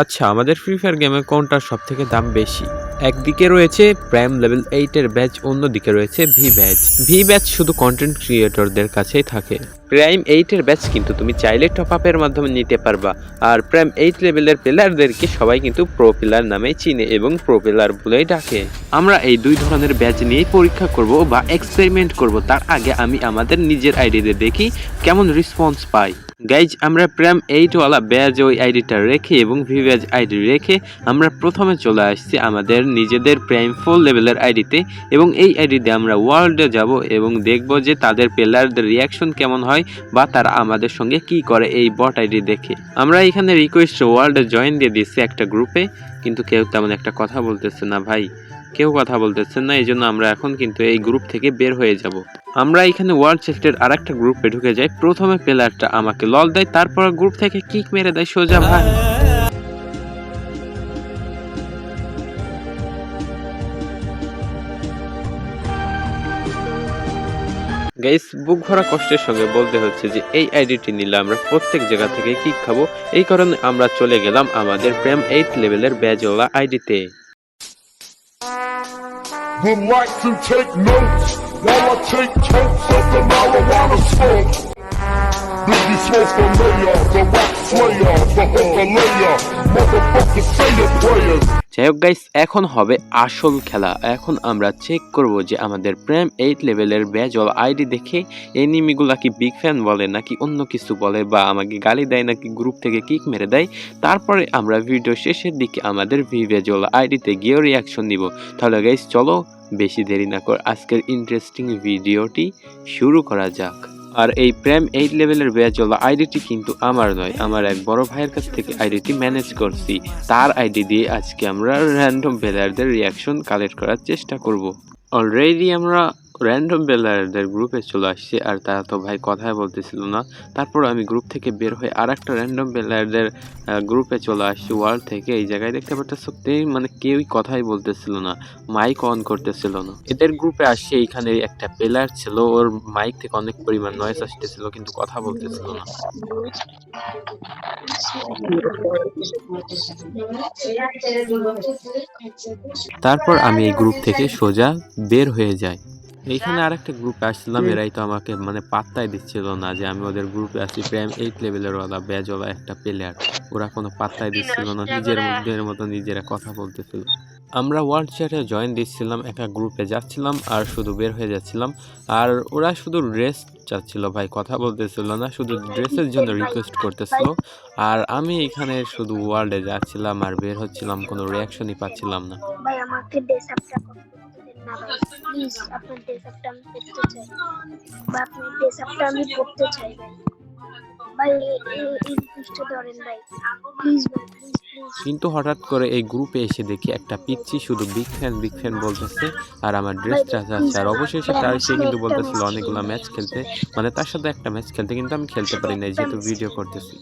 আচ্ছা আমাদের free fire গেমে কোনটার সব থেকে দাম বেশি? একদিকে রয়েছে প্রাইম লেভেল এইটের ব্যাচ অন্যদিকে রয়েছে ভি ব্যাচ ভি ব্যাচ শুধু কন্টেন্ট ক্রিয়েটরদের কাছেই থাকে। প্রাইম এইটের ব্যাচ কিন্তু তুমি চাইলে টপ আপের মাধ্যমে নিতে পারবা। আর প্রাইম এইট লেভেলের প্লেয়ারদেরকে সবাই কিন্তু প্রো প্লেয়ার নামেই চিনে এবং প্রো প্লেয়ার বলেই ডাকে। আমরা এই দুই ধরনের ব্যাচ নিয়েই পরীক্ষা করব বা এক্সপেরিমেন্ট করব। তার আগে আমি আমাদের নিজের আইডিতে দেখি কেমন রেসপন্স পাই। গাইজ আমরা প্রাইম এইটওয়ালা ব্যাজ ওই আইডিটা রেখে এবং ভি ব্যাজ আইডি রেখে আমরা প্রথমে চলে আসছি আমাদের নিজেদের প্রাইম ফোর লেভেলের আইডিতে এবং এই আইডিতে আমরা ওয়ার্ল্ডে যাব এবং দেখব যে তাদের প্লেয়ারদের রিয়াকশন কেমন হয় বা তারা আমাদের সঙ্গে কি করে এই বট আইডি দেখে। আমরা এখানে রিকোয়েস্ট ওয়ার্ল্ডে জয়েন দিয়ে দিচ্ছি একটা গ্রুপে কিন্তু কেউ তেমন একটা কথা বলতেছে না ভাই। কেউ কথা বলতেছে না এই জন্য আমরা এখন কিন্তু এই গ্রুপ থেকে বের হয়ে যাব। আমরা এখানে ওয়ার্ল্ড চেস্টের আর একটা গ্রুপে ঢুকে যাই। প্রথমে প্লেয়ারটা আমাকে লল দেয়, তারপর গ্রুপ থেকে কিক মেরে দেয় সোজা ভাই গাইস বুক ভরা কষ্টের সঙ্গে বলতে হচ্ছে যে, এই আইডিটি নিলে আমরা প্রত্যেক জায়গা থেকে কিক খাব। এই কারণে আমরা চলে গেলাম আমাদের প্রেম এইট লেভেলের ব্যাজওয়ালা আইডিতে। Would like to take notes? While I take totes of the marijuana smoke. Biggie smoke layer, the rock slayer, the hooker layer, motherfucker say your prayers. যাই হোক গাইস এখন হবে আসল খেলা। এখন আমরা চেক করব যে আমাদের প্রেম এইট লেভেলের ব্যাজল আইডি দেখে এনিমিগুলা কি বিগ ফ্যান বলে নাকি অন্য কিছু বলে বা আমাকে গালি দেয় নাকি গ্রুপ থেকে কিক মেরে দেয়। তারপরে আমরা ভিডিও শেষের দিকে আমাদের ভি ব্যাজল আইডিতে গিয়েও রিয়াকশন দিব তাহলে গাইস চলো বেশি দেরি না কর আজকের ইন্টারেস্টিং ভিডিওটি শুরু করা যাক। আর এই প্রেম এইট লেভেলের ব্যাজওয়ালা আইডিটি কিন্তু আমার নয়। আমার এক বড় ভাইয়ের কাছ থেকে আইডিটি ম্যানেজ করছি। তার আইডি দিয়ে আজকে আমরা র্যান্ডম প্লেয়ারদের রিয়াকশন কালেক্ট করার চেষ্টা করব। অলরেডি আমরা র্যান্ডম প্লেয়ারদের গ্রুপে চলে আসছি আর তারা তো ভাই কথাই বলতেছিল না। তারপর আমি গ্রুপ থেকে বের হয়ে আর একটা র্যান্ডম প্লেয়ারদের গ্রুপে চলে আসছি ওয়ার্ল্ড থেকে। এই জায়গায় দেখতে পাচ্ছ মানে কেউই কথাই বলতেছিল না মাইক অন করতেছিল না। এদের গ্রুপে আসছে, এইখানে একটা প্লেয়ার ছিল, ওর মাইক থেকে অনেক পরিমাণ নয়েস আসতেছিল, কিন্তু কথা বলতেছিল না। তারপর আমি এই গ্রুপ থেকে সোজা বের হয়ে যাই। এইখানে আরেকটা গ্রুপে আসছিলাম এরাই তো আমাকে মানে পাত্তাই দিচ্ছিল না যে আমি ওদের গ্রুপে আছি প্রাইম এইট লেভেলের ওলা ব্যাজওয়ালা একটা প্লেয়ার ওরা কোনো পাত্তাই দিচ্ছিল না নিজের মধ্যে মতো নিজেরা কথা বলতেছিল। আমরা ওয়ার্ল্ড চ্যাটে জয়েন দিচ্ছিলাম একটা গ্রুপে যাচ্ছিলাম আর শুধু বের হয়ে যাচ্ছিলাম। আর ওরা শুধু ড্রেস চাচ্ছিল ভাই কথা বলতেছিল না শুধু ড্রেসের জন্য রিকোয়েস্ট করতেছিল। আর আমি এখানে শুধু ওয়ার্ল্ডে যাচ্ছিলাম আর বের হচ্ছিলাম কোনো রিয়াকশনই পাচ্ছিলাম না। ভাই আমাকে করতে দেন প্লিজ আপনার ডেসআপটা আমি করতে চাই বা আপনার ডেসআপটা আমি করতে চাই ভাই কিন্তু হঠাৎ করে এই গ্রুপে এসে দেখি একটা পিচ্ছি শুধু বিগ ফ্যান বিগ ফ্যান বলতেছে, আর আমার ড্রেসটা চাচ্ছে আর অবশেষে তার সে কিন্তু বলতেছিল অনেকগুলো ম্যাচ খেলতে। মানে তার সাথে একটা ম্যাচ খেলতে, কিন্তু আমি খেলতে পারি না যেহেতু ভিডিও করতেছি।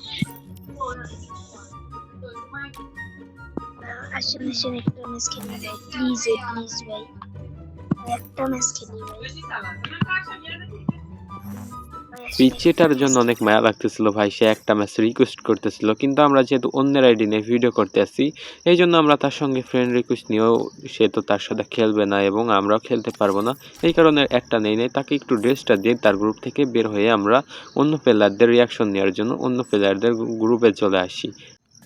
আসেন আসেন, একটা ম্যাচ খেলি ভাই প্লিজ প্লিজ ভাই। পিচ্ছিটার জন্য অনেক মায়া লাগতেছিল ভাই, সে একটা ম্যাচ রিকোয়েস্ট করতেছিল, কিন্তু আমরা যেহেতু অন্যের আইডি নিয়ে ভিডিও করতে আসি এই জন্য আমরা তার সঙ্গে ফ্রেন্ড রিকোয়েস্ট নিয়েও সে তো তার সাথে খেলবে না এবং আমরাও খেলতে পারব না। এই কারণে একটা নেই নেই, তাকে একটু ড্রেসটা দিয়ে তার গ্রুপ থেকে বের হয়ে আমরা অন্য প্লেয়ারদের রিয়াকশন নেওয়ার জন্য অন্য প্লেয়ারদের গ্রুপে চলে আসি।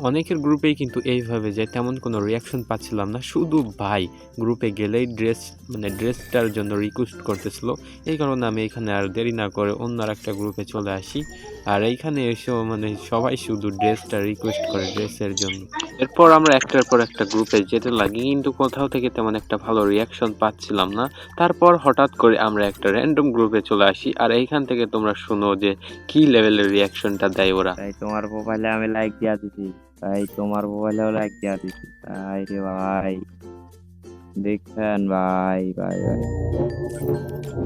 অনেকের গ্রুপেই কিন্তু এইভাবে যে তেমন কোনো রিয়াকশন পাচ্ছিলাম না। শুধু ভাই গ্রুপে গেলেই ড্রেস মানে ড্রেসটার জন্য রিকোয়েস্ট করতেছিল। এই কারণে আমি এখানে আর দেরি না করে অন্য একটা গ্রুপে চলে আসি। আর এইখানে এসেও মানে সবাই শুধু ড্রেসটা রিকোয়েস্ট করে ড্রেসের জন্য। এরপর আমরা একটার পর একটা গ্রুপে যেতে লাগি, কিন্তু কোথাও থেকে তেমন একটা ভালো রিয়াকশন পাচ্ছিলাম না। তারপর হঠাৎ করে আমরা একটা র্যান্ডম গ্রুপে চলে আসি, আর এইখান থেকে তোমরা শুনো যে কি লেভেলের রিয়াকশনটা দেয় ওরা। তোমার প্রোফাইলে আমি লাইক দিয়া দিছি। তাই তোমার মোবাইলে হলো এক দিয়া দিছি তাই রে ভাই। দেখছেন ভাই ভাই ভাই।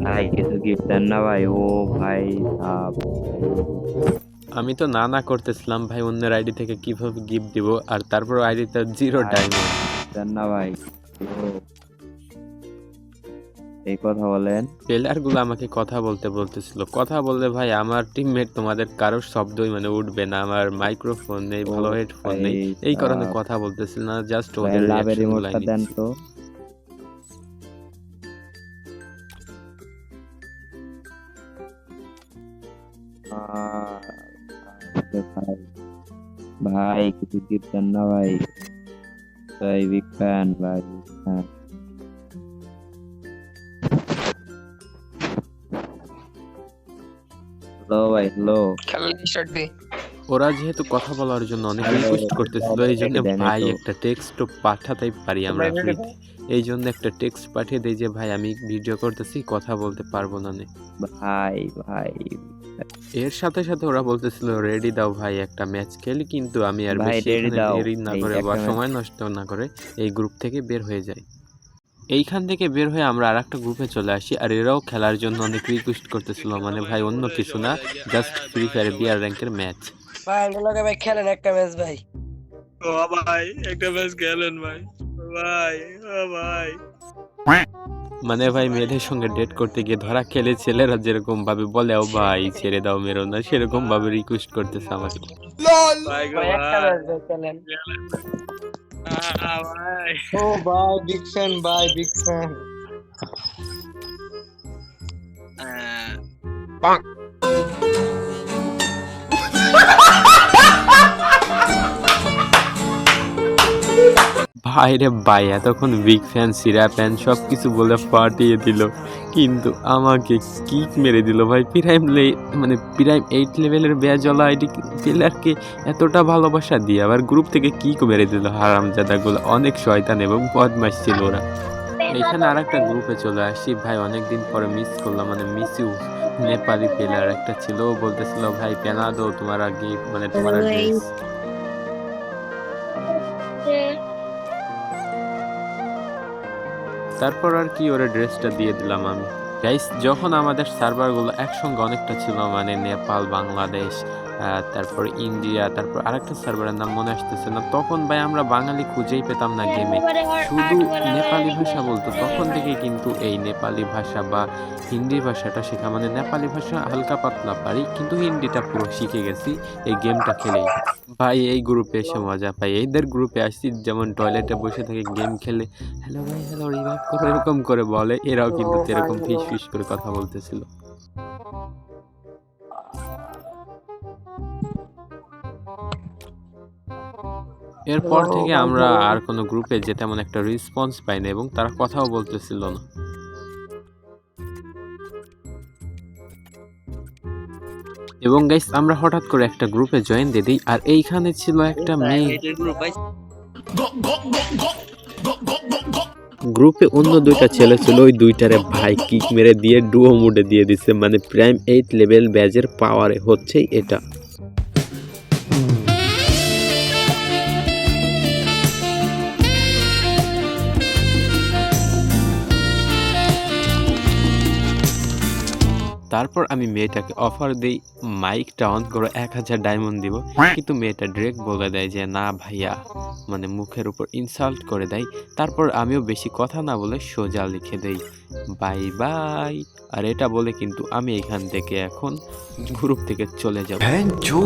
ভাই কিছু গিফট দেন না ভাই। ও ভাই সাপ। আমি তো না না করতেছিলাম ভাই অন্যের আইডি থেকে কীভাবে গিফট দিব আর তারপর আইডিটা জিরো টাইম দেন না ভাই। ও এই কথা বলেন। প্লেয়ারগুলো আমাকে কথা বলতে বলতেছিল। কথা বললে ভাই আমার টিমমেট তোমাদের কারও শব্দই মানে উঠবে না। আমার মাইক্রোফোন নেই ভালো হেডফোন নেই। এই কারণে কথা বলতেছিল না জাস্ট ওদের রিমোটটা দেন তো। ভাই কিছু দিচ্ছেন না ভাই। ভাই বিগ ফ্যান ভাই হ্যালো ভাই হ্যালো। খেলা স্টার্ট দে। ওরা যেহেতু কথা বলার জন্য অনেক রিকোয়েস্ট করতেছিল এই জন্য ভাই একটা টেক্সট পাঠাতেই পারি আমরা ফ্রিতে এই জন্য একটা টেক্সট পাঠিয়ে দেই যে ভাই আমি ভিডিও করতেছি কথা বলতে পারব না নে। ভাই ভাই। এর সাথে সাথে ওরা বলতেছিল রেডি দাও ভাই একটা ম্যাচ খেলি কিন্তু আমি আর বেশি। দেরি না করে বা সময় নষ্ট না করে এই গ্রুপ থেকে বের হয়ে যাই। এইখান থেকে বের হয়ে আমরা আর একটা গ্রুপে চলে আসি আর এরাও খেলার জন্য অনেক রিকোয়েস্ট করতেছিল মানে ভাই অন্য কিছু না জাস্ট ফ্রি ফায়ার বিয়ার র্যাঙ্কের ম্যাচ ভাই লোকে ভাই খেলেন একটা ম্যাচ ভাই। ও ভাই একটা ম্যাচ গেলেন ভাই। ভাই ও ভাই। মানে ভাই মেয়েদের সঙ্গে ডেট করতে গিয়ে ধরা খেলে ছেলেরা যেরকম ভাবে বলে ও ভাই ছেড়ে দাও মেরো না সেরকম ভাবে রিকোয়েস্ট করতেছে আমাকে। Ah. Oh, bye, big fan, bye, big fan. Uh, Bonk. ভাই ভাই এতক্ষণ বিগ ফ্যান সিরা ফ্যান সব কিছু বলে পাঠিয়ে দিল। কিন্তু আমাকে কিক মেরে দিল ভাই। প্রাইম লে মানে প্রাইম এইট লেভেলের ব্যাজওয়ালা আইডি প্লেয়ারকে এতটা ভালোবাসা দিয়ে আবার গ্রুপ থেকে কিক মেরে দিল হারামজাদাগুলো অনেক শয়তান এবং বদমাস ছিল ওরা। এখানে আর একটা গ্রুপে চলে আসি। ভাই অনেকদিন পরে মিস করলাম। মানে মিস ইউ নেপালি প্লেয়ার একটা ছিল। বলতেছিল ভাই পেনা দো তোমার আগে মানে তোমার তারপর আর কি ওরা ড্রেসটা দিয়ে দিলাম আমি। গাইস যখন আমাদের সার্ভারগুলো একসঙ্গে অনেকটা ছিল মানে নেপাল, বাংলাদেশ তারপর ইন্ডিয়া তারপর আরেকটা সার্ভারের নাম মনে আসতেছে না। তখন ভাই আমরা বাঙালি খুঁজেই পেতাম না গেমে শুধু নেপালি ভাষা বলতো। তখন থেকে কিন্তু এই নেপালি ভাষা বা হিন্দি ভাষাটা শেখা মানে নেপালি ভাষা হালকা পাতলা পারি। কিন্তু হিন্দিটা পুরো শিখে গেছি এই গেমটা খেলেই। ভাই এই গ্রুপে এসে মজা পাই। এইদের গ্রুপে আসছি যেমন টয়লেটে বসে থেকে গেম খেলে হ্যালো ভাই হ্যালো রিভাইভ করো। এরকম করে বলে। এরাও কিন্তু এরকম ফিস ফিস করে কথা বলতেছিল। এরপর থেকে আমরা আর কোনো গ্রুপে যে তেমন একটা রেসপন্স পাই না এবং তারা কথাও বলতেছিল না। এবং গাইস আমরা হঠাৎ করে একটা গ্রুপে জয়েন দিয়ে দিই আর এইখানে ছিল একটা মেয়ে গ্রুপে অন্য দুইটা ছেলে ছিল ওই দুইটারে ভাই কিক মেরে দিয়ে ডুও মুডে দিয়ে দিছে মানে প্রাইম এইট লেভেল ব্যাজের পাওয়ারে হচ্ছেই এটা। তারপর আমি মেয়েটাকে অফার দিই মাইকটা অন করে এক হাজার ডায়মন্ড দিব। কিন্তু মেয়েটা ডিরেক্ট বলে দেয় যে না ভাইয়া। মানে মুখের উপর ইনসাল্ট করে দেয়। তারপর আমিও বেশি কথা না বলে সোজা লিখে দেই বাই বাই। আর এটা বলে কিন্তু আমি এখান থেকে এখন গ্রুপ থেকে চলে যাব।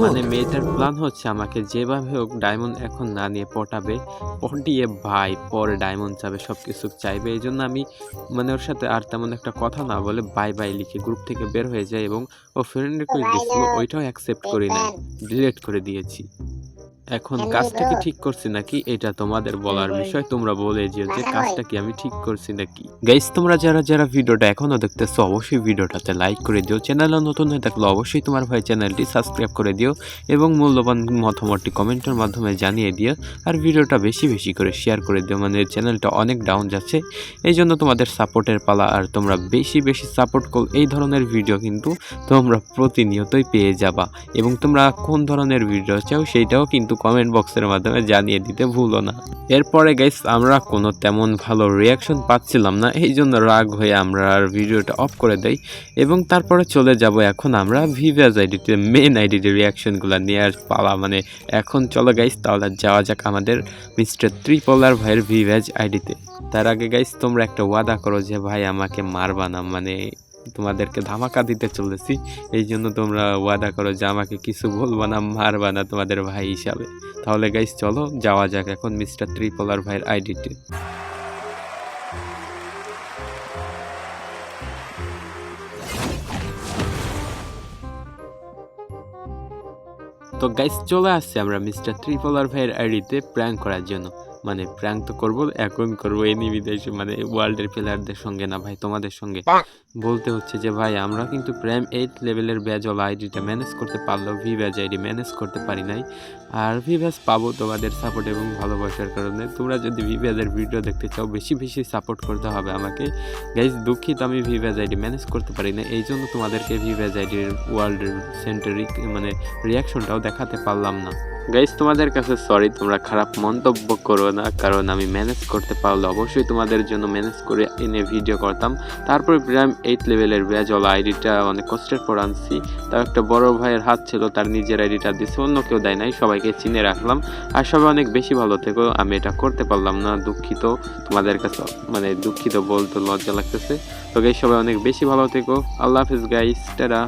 মানে মেয়েটার প্ল্যান হচ্ছে আমাকে যেভাবে হোক ডায়মন্ড এখন না নিয়ে পটাবে পটিয়ে ভাই পরে ডায়মন্ড চাবে সব কিছু চাইবে। এই জন্য আমি মানে ওর সাথে আর তেমন একটা কথা না বলে বাই বাই লিখে গ্রুপ থেকে বের হয়ে যায় এবং ও ফ্রেন্ড রিকোয়েস্ট দিয়েছিল ওইটাও অ্যাকসেপ্ট করি নাই ডিলিট করে দিয়েছি। এখন কাজটা কি ঠিক করছি নাকি? এটা তোমাদের বলার বিষয়। তোমরা বলে যেও যে কাজটা কি আমি ঠিক করছি নাকি? গাইস তোমরা যারা যারা ভিডিওটা এখনও দেখতেছো অবশ্যই ভিডিওটাতে লাইক করে দিও। চ্যানেলে নতুন হয়ে থাকলে অবশ্যই তোমার ভাই চ্যানেলটি সাবস্ক্রাইব করে দিও এবং মূল্যবান মতামতটি কমেন্টের মাধ্যমে জানিয়ে দিও। আর ভিডিওটা বেশি বেশি করে শেয়ার করে দিও। মানে চ্যানেলটা অনেক ডাউন যাচ্ছে। এই জন্য তোমাদের সাপোর্টের পালা আর তোমরা বেশি বেশি সাপোর্ট করো এই ধরনের ভিডিও কিন্তু তোমরা প্রতিনিয়তই পেয়ে যাবা। এবং তোমরা কোন ধরনের ভিডিও চাও সেইটাও কিন্তু কমেন্ট বক্সের মাধ্যমে জানিয়ে দিতে ভুলো না। এরপরে গাইস আমরা কোনো তেমন ভালো রিয়াকশন পাচ্ছিলাম না এই জন্য রাগ হয়ে আমরা আর ভিডিওটা অফ করে দেই। এবং তারপরে চলে যাব এখন আমরা ভিভিয়াস আইডিতে মেন আইডিতে রিয়াকশনগুলো নিয়ে আর পালা। মানে এখন চলো গাইস তাহলে যাওয়া যাক আমাদের মিস্টার ত্রিপলার ভাইয়ের ভিভ্যাজ আইডিতে তার আগে গাইস তোমরা একটা ওয়াদা করো যে, ভাই, আমাকে মারবা না। মানে তোমাদেরকে ধামাকা দিতে চলেছি। এই জন্য তোমরা ওয়াদা করো যে আমাকে কিছু বলব না, মারবা না তোমাদের ভাই হিসাবে। তাহলে গাইস চলো, যাওয়া যাক এখন মিস্টার ত্রিপলার ভাইয়ের আইডিতে তো। গাইস চলে আসছে আমরা মিস্টার ত্রিপলার ভাইয়ের আইডিতে প্র্যাঙ্ক করার জন্য। মানে প্র্যাঙ্ক তো করব এখন করব এনি বিদেশে মানে ওয়ার্ল্ডের প্লেয়ারদের সঙ্গে না ভাই তোমাদের সঙ্গে। বলতে হচ্ছে যে ভাই আমরা কিন্তু প্রাইম এইট লেভেলের ব্যাজ ব্যাজওয়ালা আইডিটা ম্যানেজ করতে পারলেও ভি ব্যাজ আইডি ম্যানেজ করতে পারি নাই। আর ভি ব্যাজ পাবো তোমাদের সাপোর্ট এবং ভালোবাসার কারণে। তোমরা যদি ভি ব্যাজের ভিডিও দেখতে চাও বেশি বেশি সাপোর্ট করতে হবে আমাকে। গাইজ দুঃখিত আমি ভি ব্যাজ আইডি ম্যানেজ করতে পারি না এই জন্য তোমাদেরকে ভি ব্যাজ আইডির ওয়ার্ল্ডের সেন্টারিক মানে রিয়াকশনটাও দেখাতে পারলাম না। গাইজ তোমাদের কাছে সরি তোমরা খারাপ মন্তব্য করো না, কারণ আমি ম্যানেজ করতে পারলে অবশ্যই তোমাদের জন্য ম্যানেজ করে এনে ভিডিও করতাম। তারপরে প্রাইম এইট লেভেলের ব্যাজওয়ালা আইডিটা অনেক কষ্টের পর আনছি। তার একটা বড় ভাইয়ের হাত ছিল, তার নিজের আইডিটা দিছে, অন্য কেউ দেয় নাই, সবাইকে চিনে রাখলাম। আর সবাই অনেক বেশি ভালো থেকো, আমি এটা করতে পারলাম না, দুঃখিত। তোমাদের কাছে মানে দুঃখিত বলতে লজ্জা লাগতেছে। তো গাইজ সবাই অনেক বেশি ভালো থেকো। আল্লাহ হাফিজ গাইস টাটা।